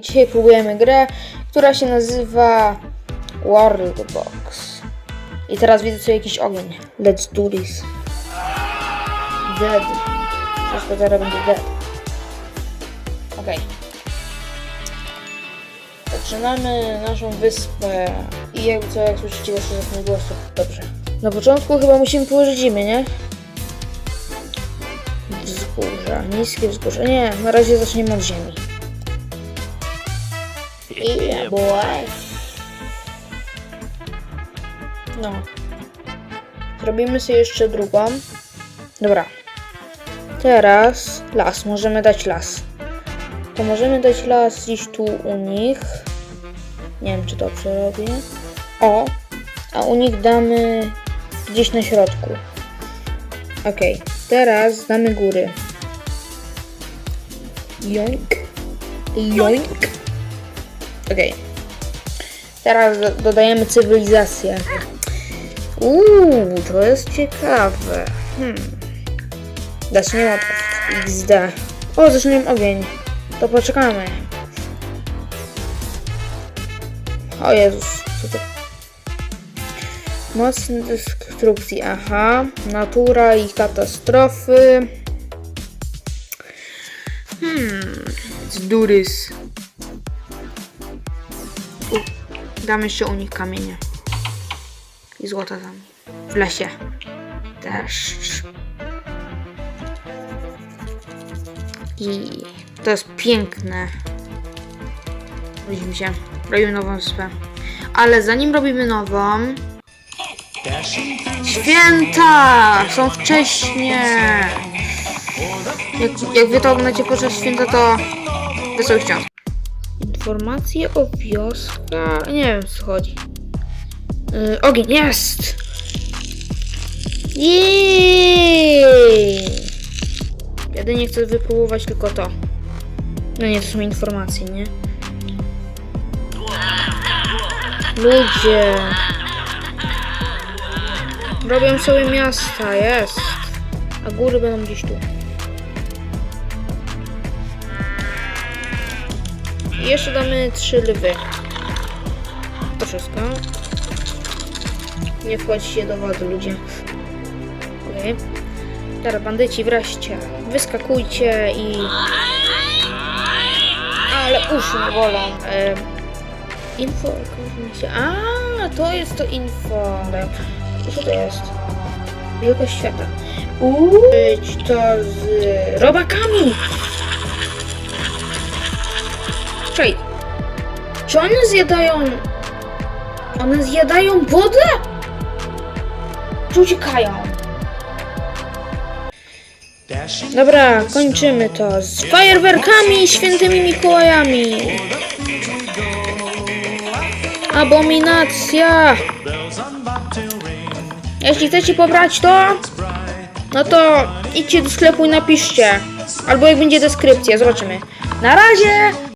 Dzisiaj próbujemy grę, która się nazywa World Box. I teraz widzę tu jakiś ogień. Let's do this. Dead. Wszystko teraz będzie dead. Okej. Zaczynamy naszą wyspę. I jakby co, jak słyszycie jeszcze za mój głos, dobrze. Na początku chyba musimy położyć ziemię, nie? Wzgórza, niskie wzgórza. Nie, na razie zaczniemy od ziemi. Yeah, boy. No. Zrobimy sobie jeszcze drugą. Dobra. Teraz las. Możemy dać las. To możemy dać las gdzieś tu u nich. Nie wiem, czy dobrze robię. O! A u nich damy gdzieś na środku. Okej. Teraz damy góry. Joink. Joink. Okej. Teraz do- dodajemy cywilizację. Uuu, to jest ciekawe. Hmm. Zaczniemy od XD. O, zaczniemy ogień. To poczekamy. O Jezus, co to? Mocne destrukcji, aha. Natura i katastrofy. Hmm. Zdurys. Damy jeszcze u nich kamienie. I złota tam. W lesie. Deszcz. I to jest piękne. Widzimy się. Robimy nową wyspę. Ale zanim robimy nową... Święta! Są wcześnie! Jak, jak wy to oglądacie podczas święta, to wesołych świąt. Informacje o wioskach. Nie wiem co chodzi. Yy, ogień jest! Jej! Jedynie chcę wypróbować tylko to. No nie, to są informacje, nie? Ludzie! Robią sobie miasta, jest! A góry będą gdzieś tu. I jeszcze damy trzy lwy. To wszystko. Nie wchodźcie do wody, ludzie. Okej. Teraz bandyci wreszcie. Wyskakujcie i... Ale uszy mnie bolą. Em, info... A, to jest to info. Co to jest? Wielkość świata. Uuu, być to z robakami. Czekaj. Czy one zjadają... One zjadają wodę? Czy uciekają? Dobra, kończymy to z fajerwerkami i świętymi Mikołajami. Abominacja! Jeśli chcecie pobrać to, no to idźcie do sklepu i napiszcie. Albo jak będzie deskrypcja, zobaczymy. Na razie!